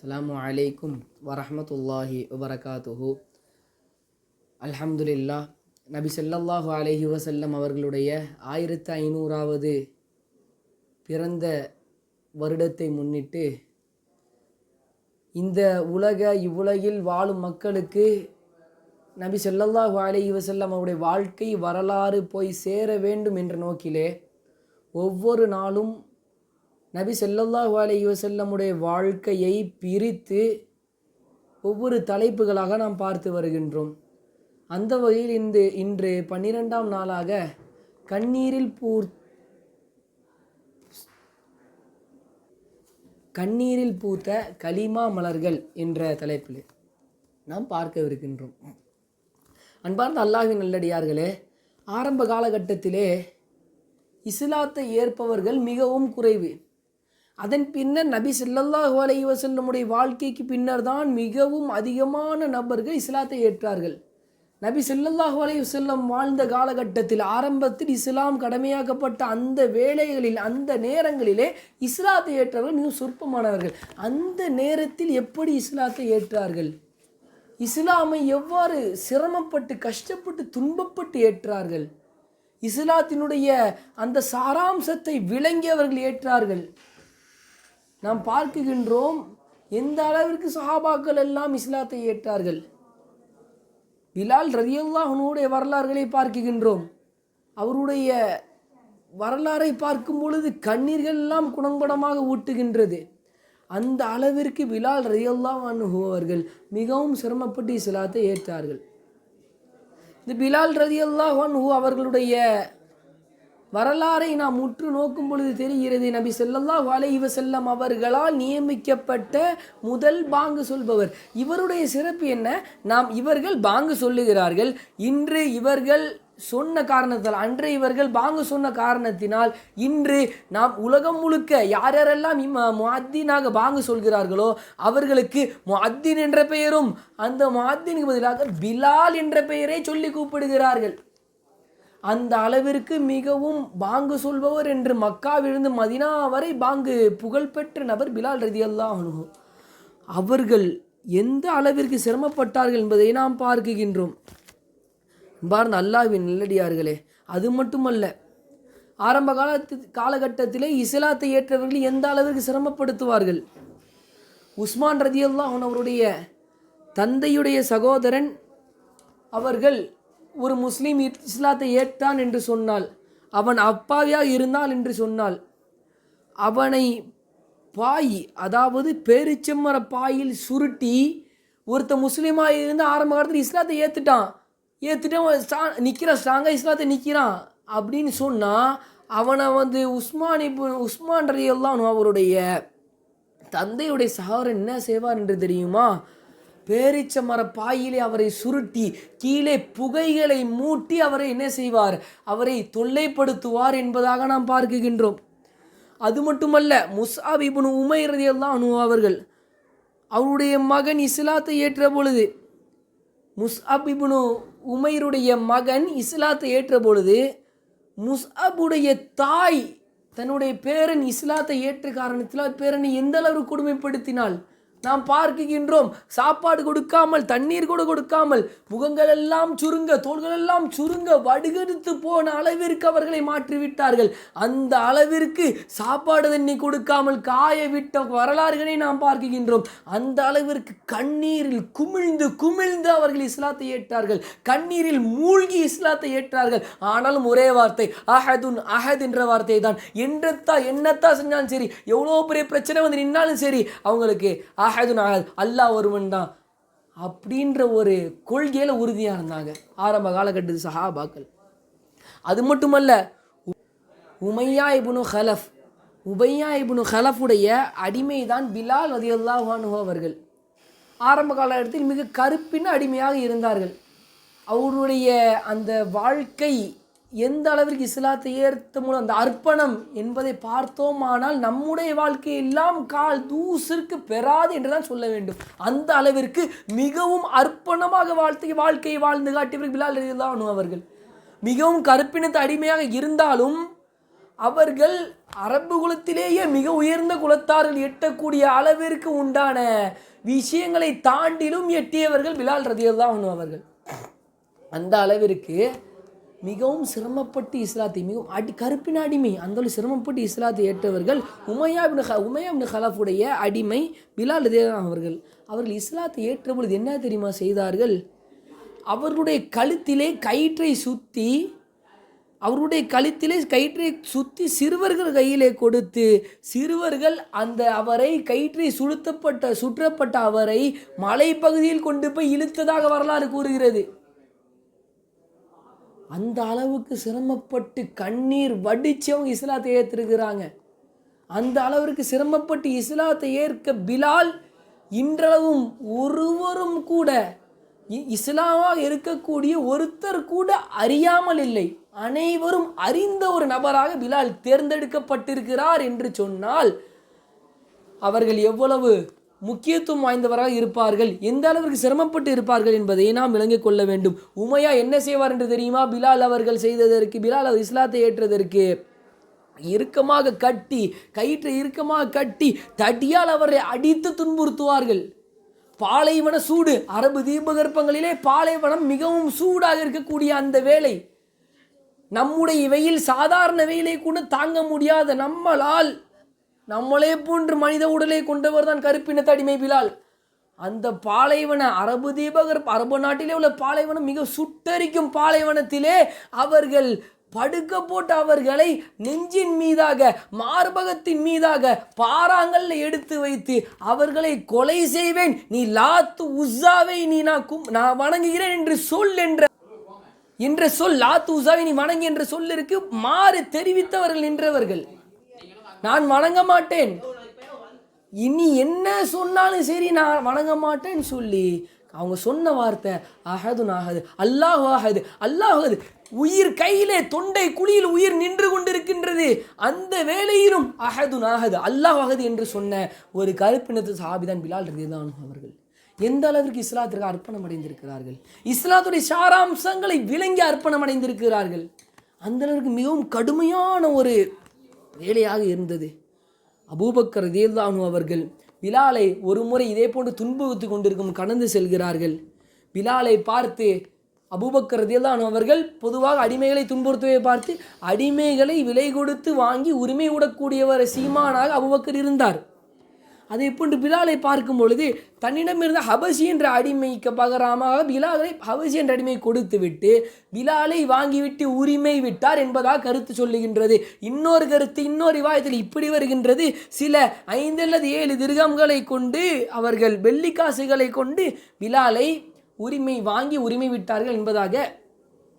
அஸ்ஸலாமு அலைக்கும் வரமத்துல்லாஹி வபரகாத்துஹு அல்ஹம்துலில்லா நபி ஸல்லல்லாஹு அலஹி வசல்லம் அவர்களுடைய ஆயிரத்து ஐநூறாவது பிறந்த வருடத்தை முன்னிட்டு இந்த உலக இவ்வுலகில் வாழும் மக்களுக்கு நபி ஸல்லல்லாஹு அலஹி வசல்லம் அவருடைய வாழ்க்கை வரலாறு போய் சேர வேண்டும் என்ற நோக்கிலே ஒவ்வொரு நாளும் நபி செல்லல்லாஹு அலைஹி வஸல்லமுடைய வாழ்க்கையை பிரித்து ஒவ்வொரு தலைப்புகளாக நாம் பார்த்து வருகின்றோம். அந்த வகையில் இந்த இன்று பன்னிரெண்டாம் நாளாக கண்ணீரில் பூர் கண்ணீரில் பூத்த கலிமா மலர்கள் என்ற தலைப்பில் நாம் பார்க்கவிருக்கின்றோம். அன்பார்ந்த அல்லாஹின் நல்லடியார்களே ஆரம்ப காலகட்டத்திலே இஸ்லாத்தை ஏற்பவர்கள் மிகவும் குறைவு. அதன் பின்னர் நபி ஸல்லல்லாஹு அலைஹி வசல்லமுடைய வாழ்க்கைக்கு பின்னர் தான் மிகவும் அதிகமான நபர்கள் இஸ்லாத்தை ஏற்றார்கள். நபி ஸல்லல்லாஹு அலைஹி வஸல்லம் வாழ்ந்த காலகட்டத்தில் ஆரம்பத்தில் இஸ்லாம் கடமையாக்கப்பட்ட அந்த வேளைகளில் அந்த நேரங்களிலே இஸ்லாத்தை ஏற்றவர்கள் மிகவும் சொற்பமானவர்கள். அந்த நேரத்தில் எப்படி இஸ்லாத்தை ஏற்றார்கள்? இஸ்லாமை எவ்வாறு சிரமப்பட்டு கஷ்டப்பட்டு துன்பப்பட்டு ஏற்றார்கள்? இஸ்லாத்தினுடைய அந்த சாராம்சத்தை விளங்கியவர்கள் ஏற்றார்கள். நாம் பார்க்குகின்றோம் எந்த அளவிற்கு சஹாபாக்கள் எல்லாம் இஸ்லாத்தை ஏற்றார்கள். பிலால் ரதியல்லாஹனுடைய வரலாறுகளை பார்க்குகின்றோம். அவருடைய வரலாறை பார்க்கும் பொழுது கண்ணீர்கள் எல்லாம் குணங்குணமாக ஊட்டுகின்றது. அந்த அளவிற்கு பிலால் ரதியல்லாஹ் அணுகுவர்கள் மிகவும் சிரமப்பட்டு இஸ்லாத்தை ஏற்றார்கள். இந்த பிலால் ரதியல்லாஹ் அணுகு அவர்களுடைய வரலாறை நாம் உற்று நோக்கும் பொழுது தெரிகிறது நபி செல்லல்லா வலைவ செல்லம் அவர்களால் நியமிக்கப்பட்ட முதல் பாங்கு சொல்பவர். இவருடைய சிறப்பு என்ன? நாம் இவர்கள் பாங்கு சொல்லுகிறார்கள். இன்று இவர்கள் சொன்ன காரணத்தால் அன்று இவர்கள் பாங்கு சொன்ன காரணத்தினால் இன்று நாம் உலகம் முழுக்க யார் யாரெல்லாம் இம்ம பாங்கு சொல்கிறார்களோ அவர்களுக்கு முஅத்தின் என்ற பெயரும் அந்த முஅத்தினுக்கு பதிலாக பிலால் என்ற பெயரை சொல்லி கூப்பிடுகிறார்கள். அந்த அளவிற்கு மிகவும் பாங்கு சொல்பவர் என்று மக்காவிலிருந்து மதினா வரை பாங்கு புகழ்பெற்ற நபர் பிலால் ரதி அல்லாஹ் அவர்கள் எந்த அளவிற்கு சிரமப்பட்டார்கள் என்பதை நாம் பார்க்குகின்றோம். பார்ந்த அல்லாஹ்வின் நல்லடியார்களே அது மட்டுமல்ல ஆரம்ப காலத்து காலகட்டத்திலே இஸ்லாத்தை ஏற்றவர்கள் எந்த அளவிற்கு சிரமப்படுத்துவார்கள்? உஸ்மான் ரதி அல்லாஹ் அவருடைய தந்தையுடைய சகோதரன் அவர்கள் ஒரு முஸ்லீம் இஸ்லாத்தை ஏற்றான் என்று சொன்னால் அவன் அப்பாவியாக இருந்தால் என்று சொன்னால் அவனை பாய் அதாவது பேரிச்சம்மர பாயில் சுருட்டி ஒருத்த முஸ்லீமாக இருந்து ஆரம்ப காலத்தில் இஸ்லாத்தை ஏற்றுட்டான் ஏற்றுட்டு ஸ்டா நிற்கிறான் ஸ்ட்ராங்காக இஸ்லாத்தை நிற்கிறான் அப்படின்னு சொன்னால் அவனை வந்து உஸ்மான் இப்போ உஸ்மான் அவருடைய தந்தையுடைய சகோதரன் என்ன செய்வார் என்று தெரியுமா? பேரிச்ச மர பாயிலே அவரை சுருட்டி கீழே புகைகளை மூட்டி அவரை என்ன செய்வார்? அவரை தொல்லைப்படுத்துவார் என்பதாக நாம் பார்க்குகின்றோம் அது மட்டுமல்ல முசாப் இப்னு உமைர் ரலியல்லாஹு அவர்கள் அவருடைய மகன் இஸ்லாத்தை ஏற்ற பொழுது முஸ்அப் இப்னு உமைருடைய மகன் இஸ்லாத்தை ஏற்ற பொழுது முஸ்அபுடைய தாய் தன்னுடைய பேரன் இஸ்லாத்தை ஏற்ற காரணத்தில் பேரனை எந்த அளவு கொடுமைப்படுத்தினாள்? நாம் பார்க்குகின்றோம். சாப்பாடு கொடுக்காமல் தண்ணீர் கூட கொடுக்காமல் முகங்கள் எல்லாம் சுருங்க தோள்கள் எல்லாம் சுருங்க வடுகெடுத்து போன அளவிற்கு அவர்களை மாற்றிவிட்டார்கள். அந்த அளவிற்கு சாப்பாடு தண்ணி கொடுக்காமல் காய விட்ட வரலாறுகளை நாம் பார்க்குகின்றோம். அந்த அளவிற்கு கண்ணீரில் குமிழ்ந்து குமிழ்ந்து அவர்கள் இஸ்லாத்தை ஏற்றார்கள். கண்ணீரில் மூழ்கி இஸ்லாத்தை ஏற்றார்கள். ஆனாலும் ஒரே வார்த்தை அஹதுன் அஹத் என்ற வார்த்தை தான் என்றத்தா என்னத்தா செஞ்சாலும் சரி எவ்வளோ பெரிய பிரச்சனை வந்து நின்னாலும் சரி அவங்களுக்கு அஹதுன் அஹத் அல்லாஹ் ஒருவன் தான். அப்படின்ற ஒரு கொள்கையில் உறுதியாக இருந்தாங்க. ஆரம்ப காலகட்டத்து சஹாபாக்கள். அது மட்டுமல்ல உமையா இபுனு ஹலஃப் உபையா இபுனு ஹலஃபுடைய அடிமை தான் பிலால் ரதியுல்லாஹானு அவர்கள். ஆரம்ப காலகட்டத்தில் மிக கருப்பின அடிமையாக இருந்தார்கள். அவருடைய அந்த வாழ்க்கை எந்த அளவிற்கு இஸ்லாத்தை ஏற்ற மூலம் அந்த அர்ப்பணம் என்பதை பார்த்தோமானால் நம்முடைய வாழ்க்கை எல்லாம் கால் தூசிற்கு பெறாது என்று தான் சொல்ல வேண்டும். அந்த அளவிற்கு மிகவும் அர்ப்பணமாக வாழ்க்கை வாழ்க்கையை வாழ்ந்து காட்டியவர் பிலால் தான் அவர்கள். மிகவும் கருப்பினத்து அடிமையாக இருந்தாலும் அவர்கள் அரபு குலத்திலேயே மிக உயர்ந்த குலத்தார்கள் எட்டக்கூடிய அளவிற்கு உண்டான விஷயங்களை தாண்டிலும் எட்டியவர்கள் பிலால் ரதியல்லாஹு அவர்கள். அந்த அளவிற்கு மிகவும் சிரமப்பட்டு இஸ்லாத்தை மிகவும் அடி கருப்பின அடிமை அந்தளவு சிரமப்பட்டு இஸ்லாத்தை ஏற்றவர்கள் உமையாபின் ஹ உமையா அடிமை பிலால் அவர்கள். அவர்கள் இஸ்லாத்தை ஏற்ற பொழுது என்ன தெரியுமா செய்தார்கள்? அவர்களுடைய கழுத்திலே கயிற்றை சுற்றி அவருடைய கழுத்திலே கயிற்றை சுற்றி சிறுவர்கள் கையிலே கொடுத்து சிறுவர்கள் அந்த அவரை கயிற்றை சுழுத்தப்பட்ட சுற்றப்பட்ட அவரை மலைப்பகுதியில் கொண்டு போய் இழுத்ததாக வரலாறு கூறுகிறது. அந்த அளவுக்கு சிரமப்பட்டு கண்ணீர் வடிச்சு அவங்க இஸ்லாத்தை ஏற்றிருக்கிறாங்க அந்த அளவிற்கு சிரமப்பட்டு இஸ்லாத்தை ஏற்க பிலால் இன்றளவும் ஒருவரும் கூட இ- இஸ்லாமாக இருக்கக்கூடிய ஒருத்தர் கூட அறியாமல் இல்லை. அனைவரும் அறிந்த ஒரு நபராக பிலால் தேர்ந்தெடுக்கப்பட்டிருக்கிறார் என்று சொன்னால் அவர்கள் எவ்வளவு முக்கியத்துவம் வாய்ந்தவராக இருப்பார்கள். எந்த அளவிற்கு சிரமப்பட்டு இருப்பார்கள் என்பதை நாம் விளங்கிக் கொள்ள வேண்டும். உமையா என்ன செய்வார் என்று தெரியுமா? பிலால் அவர்கள் செய்ததற்கு பிலால் அவர் இஸ்லாத்தை ஏற்றதற்கு இறுக்கமாக கட்டி கயிற்றை இறுக்கமாக கட்டி தடியால் அவரை அடித்து துன்புறுத்துவார்கள். பாலைவன சூடு அரபு தீபகற்பங்களிலே பாலைவனம் மிகவும் சூடாக இருக்கக்கூடிய அந்த வேலை நம்முடைய வெயில் சாதாரண வெயிலை கூட தாங்க முடியாத நம்மளால் நம்மளே போன்று மனித உடலை கொண்டவர் தான் கருப்பின தடிமை பிலால். அந்த பாலைவன அரபு தீபகர் அரபு நாட்டிலே உள்ள பாலைவனம் மிக சுட்டரிக்கும் பாலைவனத்திலே அவர்கள் படுக்க போட்டு அவர்களை நெஞ்சின் மீதாக மார்பகத்தின் மீதாக பாறாங்கல்ல எடுத்து வைத்து அவர்களை கொலை செய்வேன். நீ லாத்து உஸாவை நீ நான் கும் நான் வணங்குகிறேன் என்று சொல் என்ற என்ற சொல் லாத்து உசாவை நீ வணங்கு என்ற சொல்லிற்கு மாறு தெரிவித்தவர்கள் நின்றவர்கள். நான் வணங்க மாட்டேன். இனி என்ன சொன்னாலும் சரி நான் வணங்க மாட்டேன்னு சொல்லி அவங்க சொன்ன வார்த்தை அஹது நாகது அல்லாஹ் ஆகது அல்லாஹ் அஹது. உயிர் கையிலே தொண்டை குழியில் உயிர் நின்று கொண்டிருக்கின்றது. அந்த வேலையிலும் அஹது நாகது அல்லாஹ் அஹது என்று சொன்ன ஒரு கருப்பினத்து சாபிதான் பிலால் ரதிதான் அவர்கள். எந்த அளவிற்கு இஸ்லாத்திற்கு அர்ப்பணம் அடைந்திருக்கிறார்கள்? இஸ்லாத்துடைய சாராம்சங்களை விளங்கி அர்ப்பணம் அடைந்திருக்கிறார்கள். அந்த அளவிற்கு மிகவும் கடுமையான ஒரு வேலையாக இருந்தது. அபூபக்கர் ரதியல்லாஹு அவர்கள் பிலாலை ஒரு முறை இதே போன்று துன்புறுத்து கொண்டிருக்கும் கடந்து செல்கிறார்கள். பிலாலை பார்த்து அபூபக்கர் ரதியல்லாஹு அவர்கள் பொதுவாக அடிமைகளை துன்புறுத்துவதை பார்த்து அடிமைகளை விலை கொடுத்து வாங்கி உரிமை விடக்கூடியவர் சீமானாக அபூபக்கர் இருந்தார். அதை போன்று பிலாலை பார்க்கும் பொழுது தன்னிடமிருந்த ஹபசி என்ற அடிமைக்கு பகரமாக பிலாலை ஹபசி என்ற அடிமை கொடுத்து விட்டு பிலாலை வாங்கிவிட்டு உரிமை விட்டார் என்பதாக கருத்து சொல்லுகின்றது. இன்னொரு கருத்து இன்னொரு விவாதத்தில் இப்படி வருகின்றது. சில ஐந்து அல்லது ஏழு திருகம்களை கொண்டு அவர்கள் வெள்ளிக்காசுகளை கொண்டு பிலாலை உரிமை வாங்கி உரிமை விட்டார்கள் என்பதாக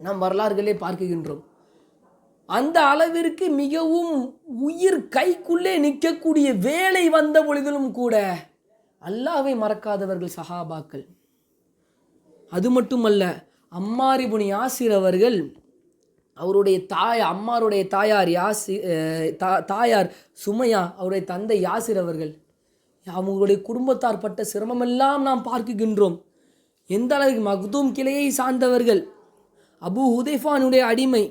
நாம் வரலாறுகளே பார்க்குகின்றோம். அந்த அளவிற்கு மிகவும் உயிர் கைக்குள்ளே நிற்கக்கூடிய வேலை வந்த பொழுதிலும் கூட அல்லாவை மறக்காதவர்கள் சஹாபாக்கள். அது மட்டுமல்ல அம்மாரிபுனி யாசிர் அவர்கள் அவருடைய தாய் அம்மாருடைய தாயார் யாசி தா- தாயார் சுமையா அவருடைய தந்தை யாசிர் அவர்கள் அவங்களுடைய குடும்பத்தார் பட்ட சிரமமெல்லாம் நாம் பார்க்குகின்றோம் எந்த அளவுக்கு மக்தூம் கிளையை சார்ந்தவர்கள் அபு ஹுதைஃபானுடைய அடிமை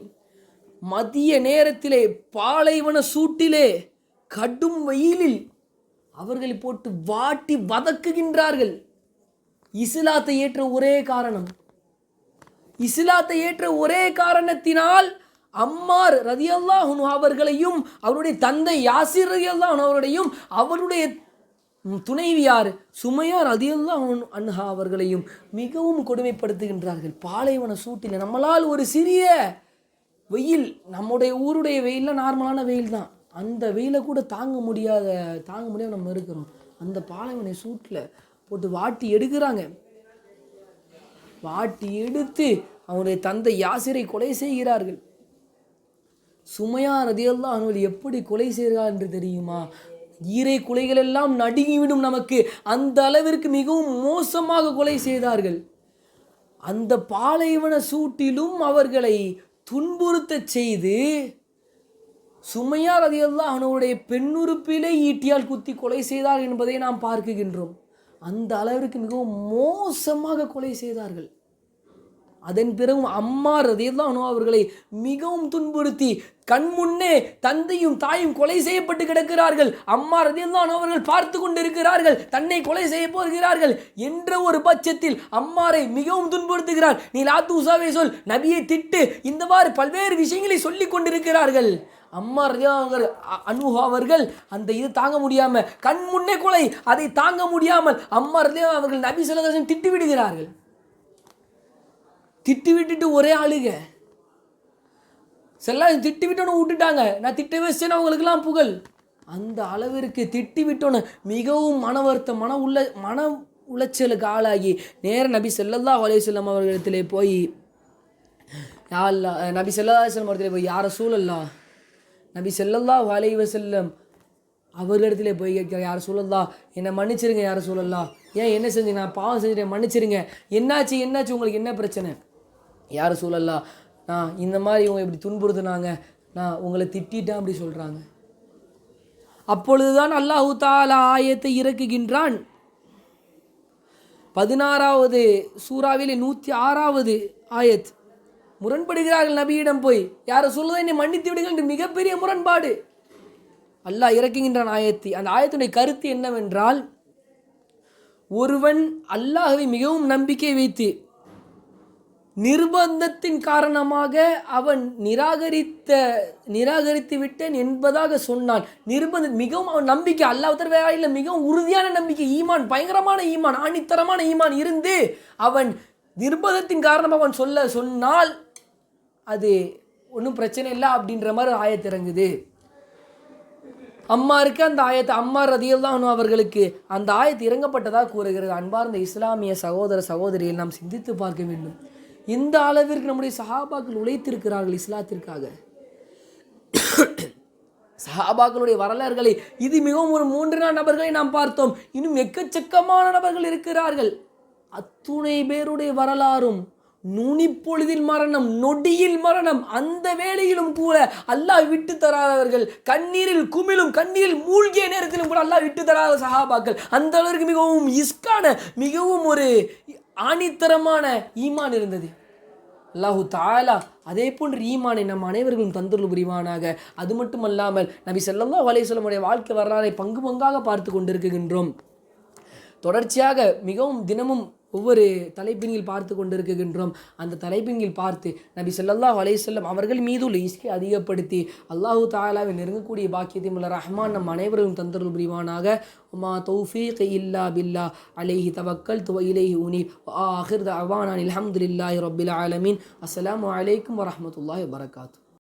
மதிய நேரத்திலே பாலைவன சூட்டிலே கடும் வெயிலில் அவர்களை போட்டு வாட்டி வதக்குகின்றார்கள். இஸ்லாத்தை ஏற்ற ஒரே காரணம். இஸ்லாத்தை ஏற்ற ஒரே காரணத்தினால் அம்மார் ரதியல்லாஹுன் அவர்களையும் அவருடைய தந்தை யாசிர் ரதியல்லாஹன் அவர்களையும் அவருடைய துணைவியார் சுமையார் ரதியல்லாஹு அன்ஹா அவர்களையும் மிகவும் கொடுமைப்படுத்துகின்றார்கள். பாலைவன சூட்டில் நம்மளால் ஒரு சிறிய வெயில் நம்முடைய ஊருடைய வெயிலில் நார்மலான வெயில் தான். அந்த வெயிலை கூட தாங்க முடியாத தாங்க முடியாத நம்ம இருக்கிறோம். அந்த பாலைவனை சூட்டில் போட்டு வாட்டி எடுக்கிறாங்க. வாட்டி எடுத்து அவனுடைய தந்தை யாசிரை கொலை செய்கிறார்கள். சுமையா ரதியெல்லாம் அவர்கள் எப்படி கொலை செய்கிறார் என்று தெரியுமா? ஈரை குலைகள் எல்லாம் நடுங்கிவிடும் நமக்கு. அந்த அளவிற்கு மிகவும் மோசமாக கொலை செய்தார்கள். அந்த பாலைவன சூட்டிலும் அவர்களை துன்புறுத்த செய்து சுமையா ரதியெல்லாம் அவனுடைய பெண்ணுறுப்பிலே ஈட்டியால் குத்தி கொலை செய்தார் என்பதை நாம் பார்க்குகின்றோம். அந்த அளவிற்கு மிகவும் மோசமாக கொலை செய்தார்கள். அதன் பிறகும் அம்மா ரதியல்லாஹு அவர்களை மிகவும் துன்புறுத்தி கண் முன்னே தந்தையும் தாயும் கொலை செய்யப்பட்டு கிடக்கிறார்கள். அம்மா ரதியல்லாஹு அவர்கள் பார்த்து கொண்டிருக்கிறார்கள். தன்னை கொலை செய்ய போகிறார்கள் என்ற ஒரு பட்சத்தில் அம்மாரை மிகவும் துன்புறுத்துகிறார். நீ லாத்து உசாவை சொல் நபியை திட்டு இந்த மாதிரி பல்வேறு விஷயங்களை சொல்லி கொண்டிருக்கிறார்கள். அம்மா ரதியல்லாஹு அனுகா அவர்கள் அந்த இது தாங்க முடியாமல் கண் முன்னே கொலை அதை தாங்க முடியாமல் அம்மா ரதியல்லாஹு அவர்கள் நபி சொல்லதாசன் திட்டு விடுகிறார்கள். திட்டி விட்டுட்டு ஒரே ஆளுக. செல்லாம் திட்டி விட்டோன்னு விட்டுட்டாங்க. நான் திட்ட வச்சேன்னு அவங்களுக்குலாம் புகழ். அந்த அளவிற்கு திட்டி விட்டோன்னு மிகவும் மன வருத்தம் மன உள்ள மன உளைச்சலுக்கு ஆளாகி நேர நபி செல்லல்லா அலையுசல்லம் அவர்களிடத்திலே போய் யா நபி செல்லல்லா செல்லம் அவர்களிடத்திலே போய் யார சூழல்லா நபி செல்லல்லா அலைஹி செல்லம் அவர்களிடத்திலே போய் கேட்க யார் சூழல்லா என்னை மன்னிச்சிருங்க யார் சூழல்லா ஏன் என்ன செஞ்சு நான் பாவம் செஞ்சுட்டேன் மன்னிச்சிருங்க. என்னாச்சு என்னாச்சு உங்களுக்கு என்ன பிரச்சனை? யார் சூழல்லா? நான் இந்த மாதிரி இவங்க இப்படி துன்புறுத்துனாங்க. நான் உங்களை திட்டிட்டேன் அப்படி சொல்கிறாங்க அப்பொழுதுதான் அல்லாஹு தாலா ஆயத்தை இறக்குகின்றான். பதினாறாவது சூறாவிலே நூற்றி ஆறாவது ஆயத். முரண்படுகிறார்கள் நபியிடம் போய். யாரை சொல்லுதோ என்னை மன்னித்து விடுங்கள் என்று மிகப்பெரிய முரண்பாடு. அல்லாஹ் இறக்குகின்றான் ஆயத்தி. அந்த ஆயத்துடைய கருத்து என்னவென்றால் ஒருவன் அல்லாஹவை மிகவும் நம்பிக்கை வைத்து நிர்பந்தத்தின் காரணமாக அவன் நிராகரித்த நிராகரித்து விட்டேன் என்பதாக சொன்னான். நிர்பந்த மிகவும் அவன் நம்பிக்கை அல்லாஹ் வேலையில் மிகவும் உறுதியான நம்பிக்கை ஈமான் பயங்கரமான ஈமான் ஆணித்தரமான ஈமான் இருந்து அவன் நிர்பந்தத்தின் காரணமாக அவன் சொல்ல சொன்னால் அது ஒன்றும் பிரச்சனை இல்லை அப்படின்ற மாதிரி ஆயத்திறங்குது அம்மாருக்கு அந்த ஆயத்தை அம்மா ரதியல்லாஹு அவர்களுக்கு அந்த ஆயத்து இறங்கப்பட்டதாக கூறுகிறது. அன்பார்ந்த இஸ்லாமிய சகோதர சகோதரியில் நாம் சிந்தித்து பார்க்க வேண்டும். இந்த அளவிற்கு நம்முடைய சஹாபாக்கள் உழைத்திருக்கிறார்கள் இஸ்லாத்திற்காக? சஹாபாக்களுடைய வரலாறுகளை இது மிகவும் ஒரு மூன்று நாள் நபர்களை நாம் பார்த்தோம். இன்னும் எக்கச்சக்கமான நபர்கள் இருக்கிறார்கள். அத்துணை பேருடைய வரலாறும் நுனிப்பொழுதில் மரணம் நொடியில் மரணம் அந்த வேளையிலும் கூட அல்லாஹ் விட்டு தராதவர்கள் கண்ணீரில் குமிழும் கண்ணீரில் மூழ்கிய நேரத்திலும் கூட அல்லாஹ் விட்டு தராத சகாபாக்கள் அந்த அளவிற்கு மிகவும் இஸ்கான மிகவும் ஒரு ஆணித்தரமான ஈமான் இருந்தது. அல்லாஹு தாலா அதே போன்று ஈமானை நம் அனைவர்களும் தந்துள்ள புரிவானாக. அது மட்டுமல்லாமல் நபி செல்லல்லா அலைஹி வாழ்க்கை வரலாறை பங்கு பங்காக பார்த்து கொண்டிருக்கின்றோம். தொடர்ச்சியாக மிகவும் தினமும் ஒவ்வொரு தலைப்பின்கள் பார்த்து கொண்டிருக்கின்றோம். அந்த தலைப்பின்கள் பார்த்து நபி சொல்லல்லா அலைஹி அவர்கள் மீது உள்ள இஸ்கை அதிகப்படுத்தி அல்லாஹு தாலாவை நெருங்கக்கூடிய பாக்கியத்தையும் உள்ள ரஹ்மான் நம் அனைவரும் தந்தருள் புரிவானாக. உமா தௌஃபீக் இல்லா பில்லா. அலைஹி தவக்கல் துவ இலைஹி உனி ஆஹிர் அவானான் அல்ஹம்துலில்லாஹி ரப்பில் ஆலமீன். அஸ்லாம் வலைக்கம் வரமத்துல்லாஹி வரகாத்து